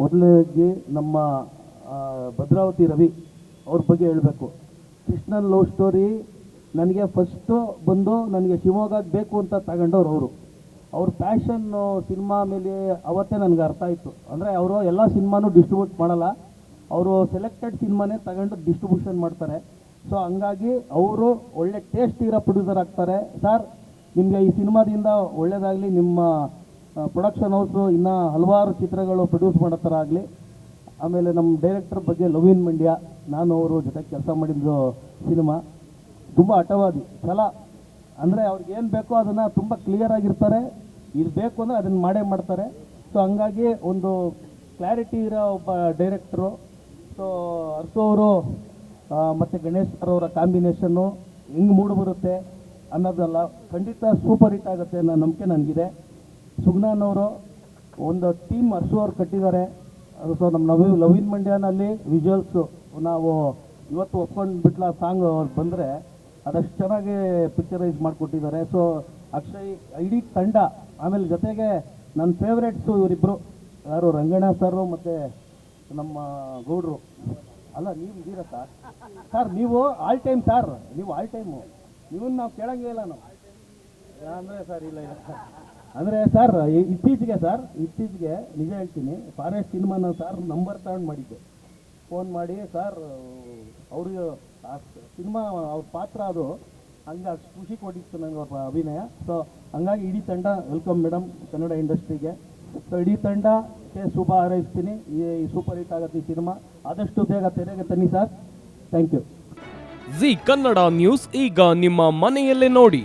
ಮೊದಲಿಗೆ ನಮ್ಮ ಭದ್ರಾವತಿ ರವಿ ಅವ್ರ ಬಗ್ಗೆ ಹೇಳಬೇಕು. ಕೃಷ್ಣನ್ ಲವ್ ಸ್ಟೋರಿ ನನಗೆ ಫಸ್ಟು ಬಂದು ನನಗೆ ಶಿವಮೊಗ್ಗ ಬೇಕು ಅಂತ ತಗೊಂಡವ್ರು ಅವರು. ಅವ್ರ ಪ್ಯಾಷನ್ನು ಸಿನಿಮಾ ಮೇಲೆ ಅವತ್ತೇ ನನಗೆ ಅರ್ಥ ಆಯಿತು. ಅಂದರೆ ಅವರು ಎಲ್ಲ ಸಿನಿಮಾನು ಡಿಸ್ಟ್ರಿಬ್ಯೂಟ್ ಮಾಡಲ್ಲ. ಅವರು ಸೆಲೆಕ್ಟೆಡ್ ಸಿನಿಮಾನೇ ತಗೊಂಡು ಡಿಸ್ಟ್ರಿಬ್ಯೂಷನ್ ಮಾಡ್ತಾರೆ. ಸೊ ಹಂಗಾಗಿ ಅವರು ಒಳ್ಳೆ ಟೇಸ್ಟ್ ಇರೋ ಪ್ರೊಡ್ಯೂಸರ್ ಆಗ್ತಾರೆ. ಸರ್ ನಿಮಗೆ ಈ ಸಿನಿಮಾದಿಂದ ಒಳ್ಳೆಯದಾಗಲಿ ನಿಮ್ಮ ಪ್ರೊಡಕ್ಷನ್ ಹೌಸು ಇನ್ನೂ ಹಲವಾರು ಚಿತ್ರಗಳು ಪ್ರೊಡ್ಯೂಸ್ ಮಾಡೋ ಥರ ಆಗಲಿ ಆಮೇಲೆ ನಮ್ಮ ಡೈರೆಕ್ಟರ್ ಬಗ್ಗೆ ಲವಿನ್ ಮಂಡ್ಯ, ನಾನು ಅವರು ಜೊತೆ ಕೆಲಸ ಮಾಡಿದ್ದು ಸಿನಿಮಾ ತುಂಬ ಹಠವಾದಿ ಛಲ. ಅಂದರೆ ಅವ್ರಿಗೆ ಏನು ಬೇಕೋ ಅದನ್ನು ತುಂಬ ಕ್ಲಿಯರ್ ಆಗಿರ್ತಾರೆ. ಇದು ಬೇಕು ಅಂದರೆ ಅದನ್ನು ಮಾಡೇ ಮಾಡ್ತಾರೆ. ಸೊ ಹಂಗಾಗಿ ಒಂದು ಕ್ಲಾರಿಟಿ ಇರೋ ಒಬ್ಬ ಡೈರೆಕ್ಟ್ರು ಸೊ ಅರ್ಸು ಅವರು ಮತ್ತು ಗಣೇಶ್ ಸರ್ ಅವರ ಕಾಂಬಿನೇಷನ್ನು ಹೆಂಗೆ ಮೂಡು ಬರುತ್ತೆ ಅನ್ನೋದಲ್ಲ ಖಂಡಿತ ಸೂಪರ್ ಹಿಟ್ ಆಗುತ್ತೆ ಅನ್ನೋ ನಂಬಿಕೆ ನನಗಿದೆ. ಸುಗ್ನಾನ್ ಅವರು ಒಂದು ಟೀಮ್ ಹರ್ಷು ಅವ್ರು ಕಟ್ಟಿದ್ದಾರೆ. ಅದು ಸೊ ನಮ್ಮ ನವಿ ಲವಿನ್ ಮಂಡ್ಯನಲ್ಲಿ ವಿಜುವಲ್ಸು ನಾವು ಇವತ್ತು ಒಪ್ಕೊಂಡು ಬಿಟ್ಲ ಸಾಂಗ್ ಅವ್ರು ಬಂದರೆ ಅದಷ್ಟು ಚೆನ್ನಾಗಿ ಪಿಕ್ಚರೈಸ್ ಮಾಡಿಕೊಟ್ಟಿದ್ದಾರೆ. ಸೊ ಅಕ್ಷಯ್ ಇಡೀ ತಂಡ, ಆಮೇಲೆ ಜೊತೆಗೆ ನನ್ನ ಫೇವ್ರೇಟ್ಸು ಇವರಿಬ್ಬರು ಯಾರು ರಂಗಣ್ಣ ಸರು ಮತ್ತು ನಮ್ಮ ಗೌಡ್ರು. ಅಲ್ಲ, ನೀವು ಇದ್ದೀರಾ ಸರ್ ಸರ್ ನೀವು ಆಲ್ ಟೈಮ್ ಸರ್ ನೀವು ಆಲ್ ಟೈಮು ಇವನ್ನ ನಾವು ಕೇಳಂಗೇ ಇಲ್ಲ ನಾವು. ಅಂದರೆ ಸರ್ ಇಲ್ಲ ಇಲ್ಲ. ಅಂದರೆ ಸರ್ ಇತ್ತೀಚೆಗೆ ಸರ್ ಇತ್ತೀಚೆಗೆ ನಿಜ ಹೇಳ್ತೀನಿ ಫಾರೆಸ್ಟ್ ಸಿನಿಮಾನ ಸರ್ ನಂಬರ್ ತಗೊಂಡು ಮಾಡಿದ್ದೆ. ಫೋನ್ ಮಾಡಿ ಸರ್ ಅವ್ರಿಗೆ, ಆ ಸಿನಿಮಾ ಅವ್ರ ಪಾತ್ರ ಅದು. ಹಂಗೆ ಖುಷಿ ಕೊಟ್ಟಿತ್ತು ನನಗೆ ಅವ್ರ ಅಭಿನಯ. ಸೊ ಹಂಗಾಗಿ ಇಡೀ ತಂಡ ವೆಲ್ಕಮ್ ಮೇಡಮ್ ಕನ್ನಡ ಇಂಡಸ್ಟ್ರಿಗೆ. ಸೊ ಇಡೀ ತಂಡಕ್ಕೆ ಶುಭ ಹಾರೈಸ್ತೀನಿ. ಈ ಸೂಪರ್ ಹಿಟ್ ಆಗುತ್ತೆ ಈ ಸಿನಿಮಾ ಆದಷ್ಟು ಬೇಗ ತೆರೆಗೆ ತನ್ನಿ sir thank you Zee Kannada news ಈಗ ನಿಮ್ಮ ಮನೆಯಲ್ಲೇ ನೋಡಿ.